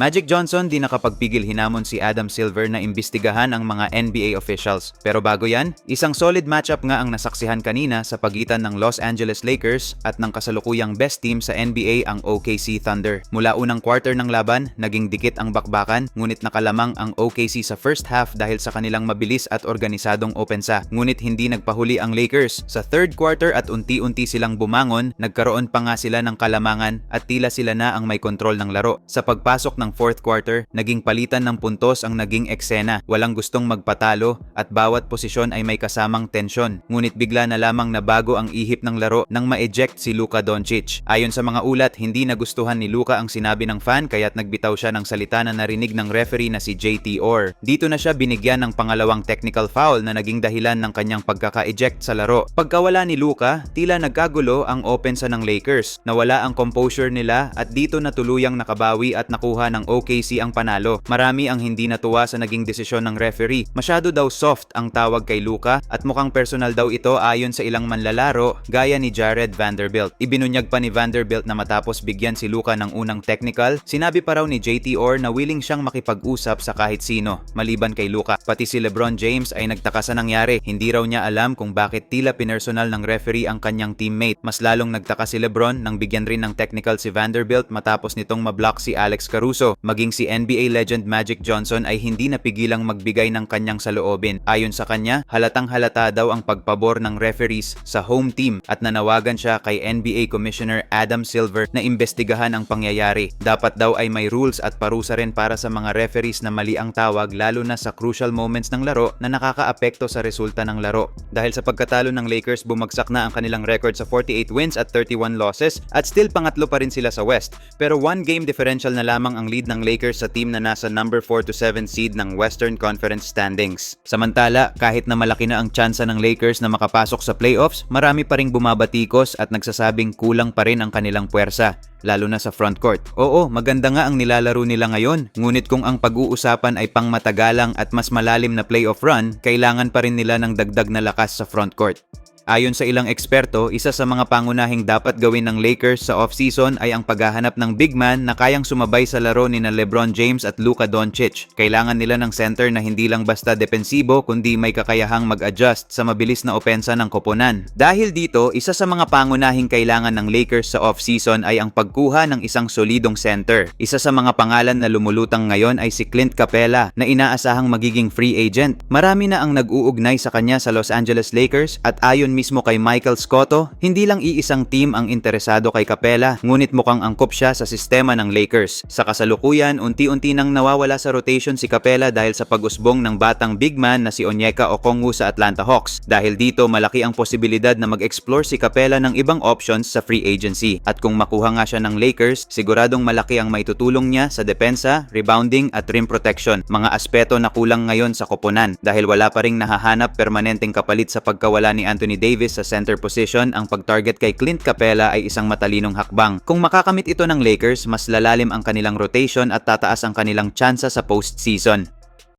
Magic Johnson di nakapagpigil hinamon si Adam Silver na imbestigahan ang mga NBA officials. Pero bago yan, isang solid matchup nga ang nasaksihan kanina sa pagitan ng Los Angeles Lakers at ng kasalukuyang best team sa NBA ang OKC Thunder. Mula unang quarter ng laban, naging dikit ang bakbakan, ngunit nakalamang ang OKC sa first half dahil sa kanilang mabilis at organisadong opensa. Ngunit hindi nagpahuli ang Lakers. Sa third quarter at unti-unti silang bumangon, nagkaroon pa nga sila ng kalamangan at tila sila na ang may kontrol ng laro. Sa pagpasok ng fourth quarter, naging palitan ng puntos ang naging eksena. Walang gustong magpatalo at bawat posisyon ay may kasamang tensyon. Ngunit bigla na lamang nabago ang ihip ng laro nang ma-eject si Luka Doncic. Ayon sa mga ulat, hindi nagustuhan ni Luka ang sinabi ng fan kaya't nagbitaw siya ng salita na narinig ng referee na si JT Orr. Dito na siya binigyan ng pangalawang technical foul na naging dahilan ng kanyang pagkaka-eject sa laro. Pagkawala ni Luka, tila nagkagulo ang opensa ng Lakers. Nawala ang composure nila at dito na tuluyang nakabawi at nakuha ng OKC ang panalo. Marami ang hindi natuwa sa naging desisyon ng referee. Masyado daw soft ang tawag kay Luka at mukhang personal daw ito ayon sa ilang manlalaro gaya ni Jared Vanderbilt. Ibinunyag pa ni Vanderbilt na matapos bigyan si Luka ng unang technical, sinabi pa raw ni JT Orr na willing siyang makipag-usap sa kahit sino, maliban kay Luka. Pati si LeBron James ay nagtaka sa nangyari. Hindi raw niya alam kung bakit tila pinersonal ng referee ang kanyang teammate. Mas lalong nagtaka si LeBron nang bigyan rin ng technical si Vanderbilt matapos nitong mablock si Alex Caruso. Maging si NBA legend Magic Johnson ay hindi napigilang magbigay ng kanyang saloobin. Ayon sa kanya, halatang halata daw ang pagpabor ng referees sa home team at nanawagan siya kay NBA Commissioner Adam Silver na imbestigahan ang pangyayari. Dapat daw ay may rules at parusa rin para sa mga referees na mali ang tawag lalo na sa crucial moments ng laro na nakakaapekto sa resulta ng laro. Dahil sa pagkatalo ng Lakers, bumagsak na ang kanilang record sa 48 wins at 31 losses at still pangatlo pa rin sila sa West. Pero one game differential na lamang ang lead ng Lakers sa team na nasa number 4 to 7 seed ng Western Conference standings. Samantala, kahit na malaki na ang tsansa ng Lakers na makapasok sa playoffs, marami pa ring bumabatikos at nagsasabing kulang pa rin ang kanilang puwersa lalo na sa front court. Oo, maganda nga ang nilalaro nila ngayon, ngunit kung ang pag-uusapan ay pangmatagalang at mas malalim na playoff run, kailangan pa rin nila ng dagdag na lakas sa front court. Ayon sa ilang eksperto, isa sa mga pangunahing dapat gawin ng Lakers sa offseason ay ang paghahanap ng big man na kayang sumabay sa laro ni na LeBron James at Luka Doncic. Kailangan nila ng center na hindi lang basta depensibo kundi may kakayahang mag-adjust sa mabilis na opensa ng koponan. Dahil dito, isa sa mga pangunahing kailangan ng Lakers sa offseason ay ang pagkuha ng isang solidong center. Isa sa mga pangalan na lumulutang ngayon ay si Clint Capela na inaasahang magiging free agent. Marami na ang nag-uugnay sa kanya sa Los Angeles Lakers at ayon mismo kay Michael Scotto, hindi lang iisang team ang interesado kay Capela, ngunit mukhang angkop siya sa sistema ng Lakers. Sa kasalukuyan, unti-unti nang nawawala sa rotation si Capela dahil sa pag-usbong ng batang big man na si Onyeka Okongwu sa Atlanta Hawks. Dahil dito, malaki ang posibilidad na mag-explore si Capela ng ibang options sa free agency. At kung makuha nga siya ng Lakers, siguradong malaki ang maitutulong niya sa depensa, rebounding at rim protection, mga aspeto na kulang ngayon sa koponan dahil wala pa ring nahahanap permanenteng kapalit sa pagkawala ni Anthony Davis sa center position, ang pag-target kay Clint Capela ay isang matalinong hakbang. Kung makakamit ito ng Lakers, mas lalalim ang kanilang rotation at tataas ang kanilang tsansa sa postseason.